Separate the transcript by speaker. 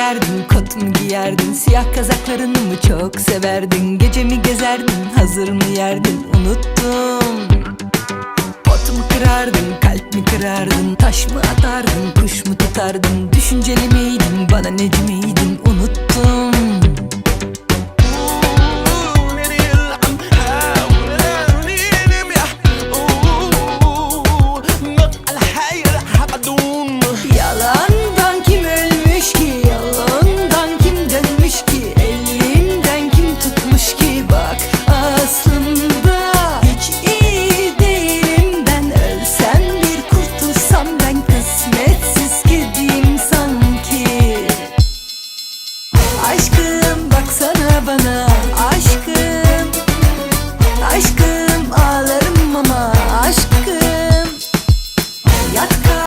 Speaker 1: giyerdin Kot mu giyerdin? Siyah kazaklarını mı çok severdin? Gece mi gezerdin Hazır mı yerdin? Unuttum Pot mu kırardın Kalp mi kırardın? Taş mı atardın Kuş mu tutardın? Düşünceli miydin Bana neci miydin?